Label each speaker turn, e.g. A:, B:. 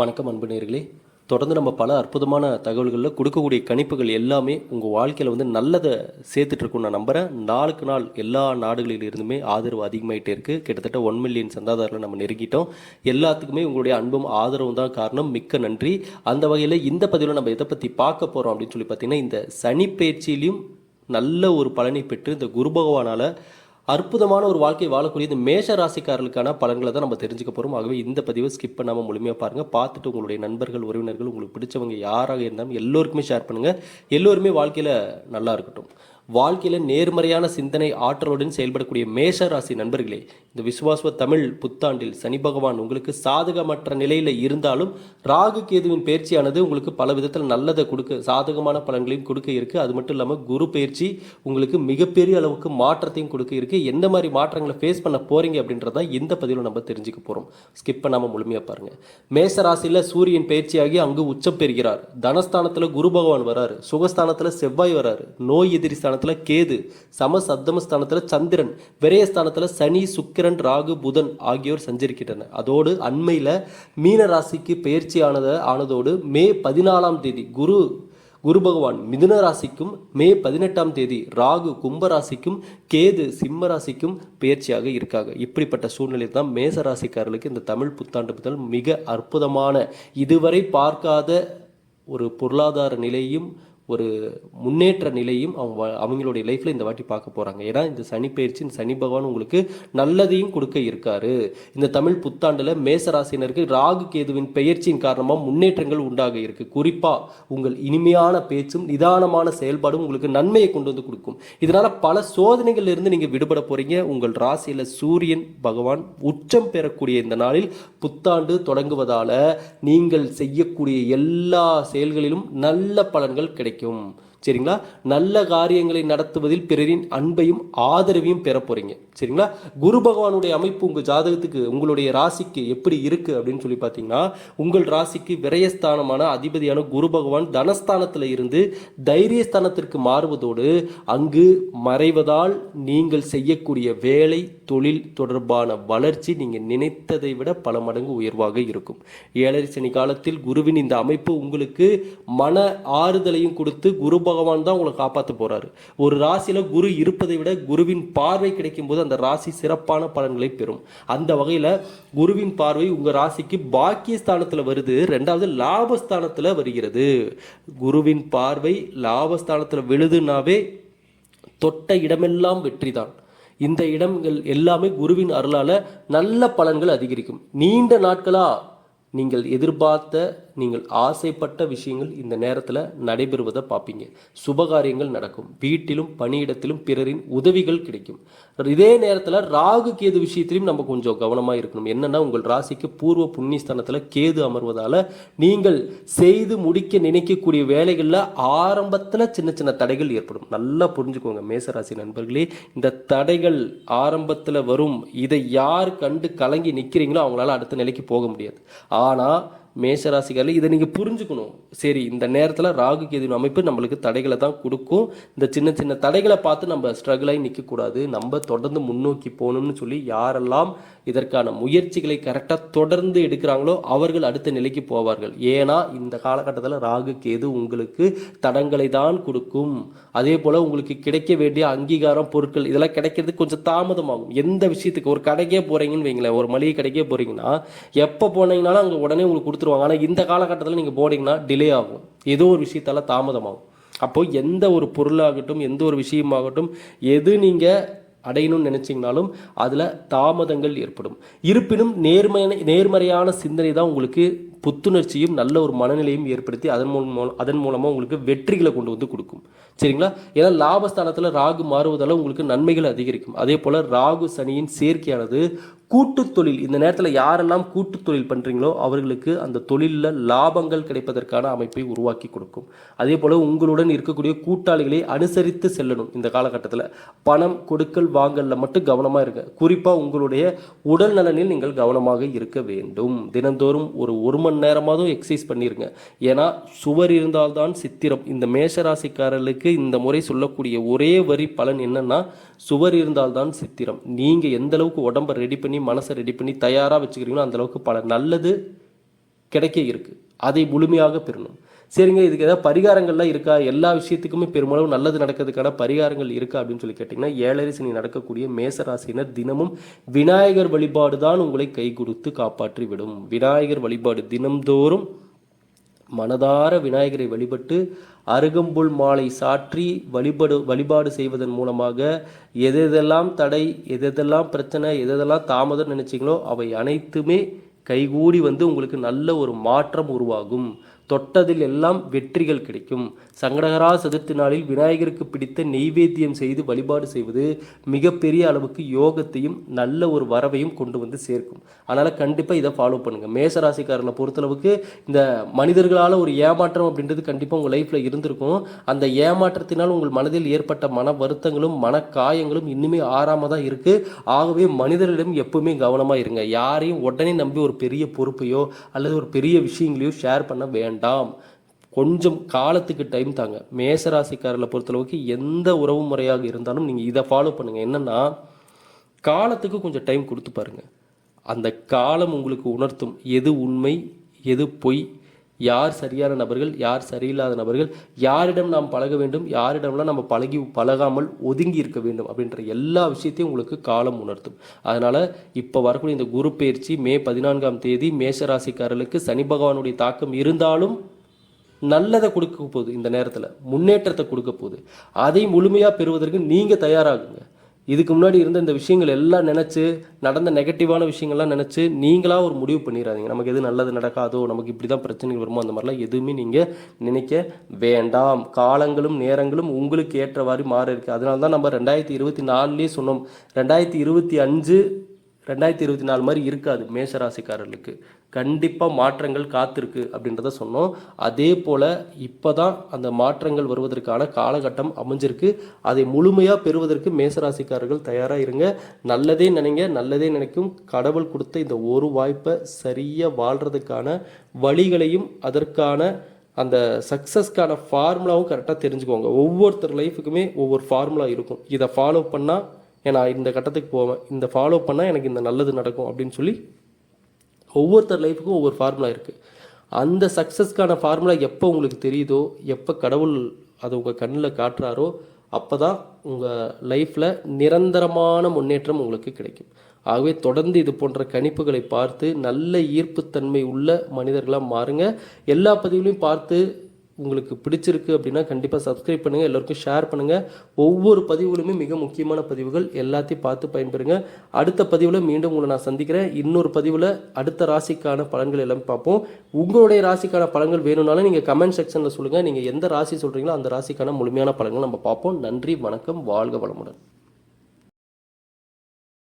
A: வணக்கம் அன்பு நேர்களே. தொடர்ந்து நம்ம பல அற்புதமான தகவல்களில் கொடுக்கக்கூடிய கணிப்புகள் எல்லாமே உங்கள் வாழ்க்கையில் வந்து நல்லதை சேர்த்துட்டு நான் நம்புகிறேன் நாளுக்கு நாள் எல்லா நாடுகளிலிருந்துமே ஆதரவு அதிகமாயிட்டே இருக்குது கிட்டத்தட்ட ஒன் மில்லியன் சந்தாதாரில் நம்ம நெருங்கிட்டோம். எல்லாத்துக்குமே உங்களுடைய அன்பும் ஆதரவும் தான் காரணம். மிக்க நன்றி. அந்த வகையில் இந்த பதிவில் நம்ம எதை பற்றி பார்க்க போகிறோம் அப்படின்னு சொல்லி பார்த்தீங்கன்னா இந்த சனி பயிற்சியிலையும் நல்ல ஒரு பலனை பெற்று இந்த குரு பகவானால் அற்புதமான ஒரு வாழ்க்கை வாழக்கூடிய இந்த மேஷ ராசிக்காரர்களுக்கான பலன்களை தான் நம்ம தெரிஞ்சுக்க போகிறோம் ஆகவே இந்த பதிவை ஸ்கிப் பண்ணாமல் முழுமையாக பாருங்கள் பார்த்துட்டு உங்களுடைய நண்பர்கள் உறவினர்கள் உங்களுக்கு பிடிச்சவங்க யாராக இருந்தாலும் எல்லோருக்குமே ஷேர் பண்ணுங்கள் எல்லோருமே வாழ்க்கையில் நல்லா இருக்கட்டும். வாழ்க்கையில் நேர்மறையான சிந்தனை ஆற்றலுடன் செயல்படக்கூடிய மேஷ ராசி நண்பர்களே இந்த விசுவாசுவ தமிழ் புத்தாண்டில் சனி பகவான் உங்களுக்கு சாதகமற்ற நிலையில் இருந்தாலும் ராகு கேதுவின் பயிற்சியானது உங்களுக்கு பல விதத்தில் நல்லதை கொடுக்க சாதகமான பலன்களையும் கொடுக்க இருக்கு. அது மட்டும் இல்லாமல் குரு பயிற்சி உங்களுக்கு மிகப்பெரிய அளவுக்கு மாற்றத்தையும் கொடுக்க இருக்கு. எந்த மாதிரி மாற்றங்களை ஃபேஸ் பண்ண போறீங்க அப்படின்றத இந்த பதிவில் நம்ம தெரிஞ்சுக்க போகிறோம் ஸ்கிப் பண்ணாமல் முழுமையாக பாருங்க. மேஷ ராசியில் சூரியன் பயிற்சியாகி அங்கு உச்சம் பெறுகிறார். தனஸ்தானத்தில் குரு பகவான் வராரு. சுகஸ்தானத்தில் செவ்வாய் வராரு. நோய் எதிரி ஸ்தானத்தில் கேது சம சப்தம ஸ்தானத்தில் சந்திரன் விரயஸ்தானத்தில் சனி சுக்கிரன் ராகு புதன் ஆகியோர் சஞ்சரிக்கின்றனர். அதோடு அண்மையில் மீன ராசிக்கு பயிற்சி ஆனத ஆனதோடு மே பதினாலாம் தேதி குரு குரு பகவான் மிதுன ராசிக்கும் மே பதினெட்டாம் தேதி ராகு கும்ப ராசிக்கும் கேது சிம்ம ராசிக்கும் பயிற்சியாக இருக்காங்க. இப்படிப்பட்ட சூழ்நிலை தான் மேச ராசிக்காரர்களுக்கு இந்த தமிழ் புத்தாண்டு முதல் மிக அற்புதமான இதுவரை பார்க்காத ஒரு பொருளாதார நிலையும் ஒரு முன்னேற்ற நிலையும் அவங்க அவங்களுடைய லைஃப்பில் இந்த வாட்டி பார்க்க போகிறாங்க ஏன்னா இந்த சனி பயிற்சி சனி பகவான் உங்களுக்கு நல்லதையும் கொடுக்க இருக்காரு. இந்த தமிழ் புத்தாண்டில் மேசராசினருக்கு ராகு கேதுவின் பெயர்ச்சியின் காரணமாக முன்னேற்றங்கள் உண்டாக இருக்கு. குறிப்பாக உங்கள் இனிமையான பேச்சும் நிதானமான செயல்பாடும் உங்களுக்கு நன்மையை கொண்டு வந்து கொடுக்கும். இதனால் பல சோதனைகள் இருந்து நீங்கள் விடுபட போகிறீங்க உங்கள் ராசியில் சூரியன் பகவான் உச்சம் பெறக்கூடிய இந்த நாளில் புத்தாண்டு தொடங்குவதால் நீங்கள் செய்யக்கூடிய எல்லா செயல்களிலும் நல்ல பலன்கள் கிடைக்கும். சரிங்களா? நல்ல காரியங்களை நடத்துவதில் பிறரின் அன்பையும் ஆதரவையும் பெற போகிறீங்க சரிங்களா? குரு பகவானுடைய அமைப்பு உங்க ஜாதகத்துக்கு உங்களுடைய ராசிக்கு எப்படி இருக்கு அப்படின்னு சொல்லி பார்த்தீங்கன்னா உங்கள் ராசிக்கு விரயஸ்தானமான அதிபதியான குரு பகவான் தனஸ்தானத்தில் இருந்து தைரியஸ்தானத்திற்கு மாறுவதோடு அங்கு மறைவதால் நீங்கள் செய்யக்கூடிய வேலை தொழில் தொடர்பான வளர்ச்சி நீங்கள் நினைத்ததை விட பல மடங்கு உயர்வாக இருக்கும். ஏழரை சனி காலத்தில் குருவின் இந்த அமைப்பு உங்களுக்கு மன ஆறுதலையும் கொடுத்து குரு பகவான் தான் உங்களை காப்பாற்ற போகிறாரு ஒரு ராசியில் குரு இருப்பதை விட குருவின் பார்வை கிடைக்கும் போது அந்த ராசி சிறப்பான பலன்களை பெறும். அந்த வகையில் குருவின் பார்வை உங்கள் ராசிக்கு பாக்கியஸ்தானத்தில் வருது. ரெண்டாவது லாபஸ்தானத்தில் வருகிறது. குருவின் பார்வை லாபஸ்தானத்தில் விழுதுனாவே தொட்ட இடமெல்லாம் வெற்றி தான் இந்த இடங்கள் எல்லாமே குருவின் அருளால் நல்ல பலன்கள் அதிகரிக்கும். நீண்ட நாட்களாக நீங்கள் எதிர்பார்த்த நீங்கள் ஆசைப்பட்ட விஷயங்கள் இந்த நேரத்தில் நடைபெறுவதை பார்ப்பீங்க. சுபகாரியங்கள் நடக்கும். வீட்டிலும் பணியிடத்திலும் பிறரின் உதவிகள் கிடைக்கும். இதே நேரத்தில் ராகு கேது விஷயத்திலும் நம்ம கொஞ்சம் கவனமாக இருக்கணும். என்னென்னா உங்கள் ராசிக்கு பூர்வ புண்ணியஸ்தானத்தில் கேது அமர்வதால் நீங்கள் செய்து முடிக்க நினைக்கக்கூடிய வேலைகளில் ஆரம்பத்தில் சின்ன சின்ன தடைகள் ஏற்படும். நல்லா புரிஞ்சுக்கோங்க மேசராசி நண்பர்களே. இந்த தடைகள் ஆரம்பத்தில் வரும். இதை யார் கண்டு கலங்கி நிற்கிறீங்களோ அவங்களால அடுத்த நிலைக்கு போக முடியாது. ஆனால் மேஷராசிக்காரர்கள் இதை நீங்கள் புரிஞ்சுக்கணும். சரி இந்த நேரத்தில் ராகு கேது அமைப்பு நம்மளுக்கு தடைகளை தான் கொடுக்கும். இந்த சின்ன சின்ன தடைகளை பார்த்து நம்ம ஸ்ட்ரகிள் ஆகி நிற்கக்கூடாது நம்ம தொடர்ந்து முன்னோக்கி போகணும்னு சொல்லி யாரெல்லாம் இதற்கான முயற்சிகளை கரெக்டாக தொடர்ந்து எடுக்கிறாங்களோ அவர்கள் அடுத்த நிலைக்கு போவார்கள். ஏன்னா இந்த காலகட்டத்தில் ராகு கேது உங்களுக்கு தடங்களை தான் கொடுக்கும். அதே போல் உங்களுக்கு கிடைக்க வேண்டிய அங்கீகாரம் பொருட்கள் இதெல்லாம் கிடைக்கிறதுக்கு கொஞ்சம் தாமதமாகும். எந்த விஷயத்துக்கு ஒரு கடைக்கே போகிறீங்கன்னு வைங்களேன் ஒரு மளிகை கடைக்கே போகிறீங்கன்னா எப்போ போனீங்கனாலும் அங்கே உடனே உங்களுக்கு கொடுத்து கொடுத்துருவாங்க. ஆனால் இந்த காலகட்டத்தில் நீங்கள் போனீங்கன்னா டிலே ஆகும். ஏதோ ஒரு விஷயத்தால் தாமதமாகும். அப்போ எந்த ஒரு பொருளாகட்டும் எந்த ஒரு விஷயமாகட்டும் எது நீங்கள் அடையணும்னு நினச்சிங்கனாலும் அதில் தாமதங்கள் ஏற்படும். இருப்பினும் நேர்மையான நேர்மறையான சிந்தனை தான் உங்களுக்கு புத்துணர்ச்சியும் நல்ல ஒரு மனநிலையும் ஏற்படுத்தி அதன் மூலம் அதன் மூலமாக உங்களுக்கு வெற்றிகளை கொண்டு வந்து கொடுக்கும். சரிங்களா? ஏன்னா லாபஸ்தானத்தில் ராகு மாறுவதால் உங்களுக்கு நன்மைகள் அதிகரிக்கும். அதே போல் ராகு சனியின் சேர்க்கையானது கூட்டு தொழில் இந்த நேரத்தில் யாரெல்லாம் கூட்டு தொழில் பண்ணுறீங்களோ அவர்களுக்கு அந்த தொழிலில் லாபங்கள் கிடைப்பதற்கான அமைப்பை உருவாக்கி கொடுக்கும். அதே போல் உங்களுடன் இருக்கக்கூடிய கூட்டாளிகளை அனுசரித்து செல்லணும் இந்த காலகட்டத்தில். பணம் கொடுக்கல் வாங்கல்ல மட்டும் கவனமாக இருங்க. குறிப்பாக உங்களுடைய உடல் நலனில் நீங்கள் கவனமாக இருக்க வேண்டும். தினந்தோறும் ஒரு ஒரு மணி நேரமாவது எக்ஸசைஸ் பண்ணிருங்க. ஏன்னா சுவர் இருந்தால்தான் சித்திரம். இந்த மேஷராசிக்காரர்களுக்கு இந்த முறை சொல்லக்கூடிய ஒரே வரி பலன் என்னன்னா சுவர் இருந்தால்தான் சித்திரம். நீங்க எந்த அளவுக்கு உடம்ப ரெடி பண்ணி மனசை ரெடி பண்ணி தயாரா வச்சுக்கிறீங்களோ அந்த அளவுக்கு பல நல்லது கிடைக்க இருக்குது அதை முழுமையாக பெறணும். சரிங்க இதுக்கு ஏதாவது பரிகாரங்கள்லாம் இருக்கா? எல்லா விஷயத்துக்குமே பெருமளவு நல்லது நடக்கிறதுக்கான பரிகாரங்கள் இருக்கா? அப்படின்னு சொல்லி கேட்டிங்கன்னா ஏழரை சனி நடக்கக்கூடிய மேசராசினர் தினமும் விநாயகர் வழிபாடு தான் உங்களை கை கொடுத்து காப்பாற்றி விடும் விநாயகர் வழிபாடு தினம்தோறும் மனதார விநாயகரை வழிபட்டு அருகம்புல் மாலை சாற்றி வழிபடு வழிபாடு செய்வதன் மூலமாக எதெதெல்லாம் தடை எதெதெல்லாம் பிரச்சனை எதெதெல்லாம் தாமதம் நினைச்சிங்களோ அவை அனைத்துமே கைகூடி வந்து உங்களுக்கு நல்ல ஒரு மாற்றம் உருவாகும். தொட்டதில் எல்லாம் வெற்றிகள் கிடைக்கும். சங்கடகரா சதுர்த்தி நாளில் விநாயகருக்கு பிடித்த நெய்வேத்தியம் செய்து வழிபாடு செய்வது மிகப்பெரிய அளவுக்கு யோகத்தையும் நல்ல ஒரு வரவையும் கொண்டு வந்து சேர்க்கும். அதனால் கண்டிப்பாக இதை ஃபாலோ பண்ணுங்கள் மேசராசிக்காரனை பொறுத்தளவுக்கு இந்த மனிதர்களால் ஒரு ஏமாற்றம் அப்படின்றது கண்டிப்பாக உங்கள் லைஃப்பில் இருந்திருக்கும். அந்த ஏமாற்றத்தினால் உங்கள் மனதில் ஏற்பட்ட மன வருத்தங்களும் மன காயங்களும் இன்னுமே ஆறாம தான் இருக்குது ஆகவே மனிதர்களிடம் எப்பவுமே கவனமாக இருங்க. யாரையும் உடனே நம்பி ஒரு பெரிய பொறுப்பையோ அல்லது ஒரு பெரிய விஷயங்களையோ ஷேர் பண்ண வேண்டாம். கொஞ்சம் காலத்துக்கு டைம் தாங்க. மேசராசிக்காரர்களை பொறுத்தளவுக்கு எந்த உறவு முறையாக இருந்தாலும் நீங்கள் இதை ஃபாலோ பண்ணுங்கள் என்னென்னா காலத்துக்கு கொஞ்சம் டைம் கொடுத்து பாருங்கள் அந்த காலம் உங்களுக்கு உணர்த்தும். எது உண்மை எது பொய் யார் சரியான நபர்கள் யார் சரியில்லாத நபர்கள் யாரிடம் நாம் பழக வேண்டும் யாரிடம்லாம் நம்ம பழகி பழகாமல் ஒதுங்கி இருக்க வேண்டும் அப்படின்ற எல்லா விஷயத்தையும் உங்களுக்கு காலம் உணர்த்தும். அதனால் இப்போ வரக்கூடிய இந்த குரு பயிற்சி மே பதினான்காம் தேதி மேஷராசிக்காரர்களுக்கு சனி பகவானுடைய தாக்கம் இருந்தாலும் நல்லதை கொடுக்க போகுது இந்த நேரத்தில் முன்னேற்றத்தை கொடுக்க போகுது. அதை முழுமையாக பெறுவதற்கு நீங்கள் தயாராகுங்க. இதுக்கு முன்னாடி இருந்த இந்த விஷயங்கள் எல்லாம் நினச்சி நடந்த நெகட்டிவான விஷயங்கள்லாம் நினச்சி நீங்களாக ஒரு முடிவு பண்ணிடாதீங்க நமக்கு எது நல்லது நடக்காதோ நமக்கு இப்படி தான் பிரச்சனைகள் வருமோ அந்த மாதிரிலாம் எதுவுமே நீங்கள் நினைக்க வேண்டாம். காலங்களும் நேரங்களும் உங்களுக்கு ஏற்றவாறு மாற இருக்குது அதனால தான் நம்ம ரெண்டாயிரத்தி இருபத்தி நாலுலேயே சொன்னோம். ரெண்டாயிரத்தி இருபத்தி அஞ்சு ரெண்டாயிரத்தி இருபத்தி நாலு மாதிரி இருக்காது மேஷராசிக்காரர்களுக்கு. கண்டிப்பாக மாற்றங்கள் காத்திருக்கு அப்படின்றத சொன்னோம். அதே போல் இப்போ தான் அந்த மாற்றங்கள் வருவதற்கான காலகட்டம் அமைஞ்சிருக்கு. அதை முழுமையாக பெறுவதற்கு மேசராசிக்காரர்கள் தயாராக இருங்க. நல்லதே நினைங்க நல்லதே நினைக்கும். கடவுள் கொடுத்த இந்த ஒரு வாய்ப்பை சரியாக வாழ்கிறதுக்கான வழிகளையும் அதற்கான அந்த சக்ஸஸ்க்கான ஃபார்முலாவும் கரெக்டாக தெரிஞ்சுக்கோங்க. ஒவ்வொருத்தர் லைஃபுக்குமே ஒவ்வொரு ஃபார்முலா இருக்கும். இதை ஃபாலோ பண்ணால் நான் இந்த கட்டத்துக்கு போவேன் இந்த ஃபாலோ பண்ணால் எனக்கு இந்த நல்லது நடக்கும் அப்படின்னு சொல்லி ஒவ்வொருத்தர் லைஃபுக்கும் ஒவ்வொரு ஃபார்முலா இருக்குது அந்த சக்ஸஸ்க்கான ஃபார்முலா எப்போ உங்களுக்கு தெரியுதோ எப்போ கடவுள் அதை உங்கள் கண்ணில் காட்டுறாரோ அப்போ தான் உங்கள் லைஃப்பில் நிரந்தரமான முன்னேற்றம் உங்களுக்கு கிடைக்கும். ஆகவே தொடர்ந்து இது போன்ற கணிப்புகளை பார்த்து நல்ல ஈர்ப்புத்தன்மை உள்ள மனிதர்களாக மாறுங்க. எல்லா பதிவுகளையும் பார்த்து உங்களுக்கு பிடிச்சிருக்கு அப்படின்னா கண்டிப்பாக சப்ஸ்கிரைப் பண்ணுங்கள் எல்லோருக்கும் ஷேர் பண்ணுங்கள் ஒவ்வொரு பதிவுகளுமே மிக முக்கியமான பதிவுகள். எல்லாத்தையும் பார்த்து பயன்பெறுங்க. அடுத்த பதிவில் மீண்டும் உங்களை நான் சந்திக்கிறேன். இன்னொரு பதிவில் அடுத்த ராசிக்கான பலன்கள் எல்லாமே பார்ப்போம். உங்களுடைய ராசிக்கான பலன்கள் வேணும்னாலும் நீங்கள் கமெண்ட் செக்ஷனில் சொல்லுங்கள் நீங்கள் எந்த ராசி சொல்கிறீங்களோ அந்த ராசிக்கான முழுமையான பலன்கள் நம்ம பார்ப்போம். நன்றி வணக்கம் வாழ்க வளமுடன்.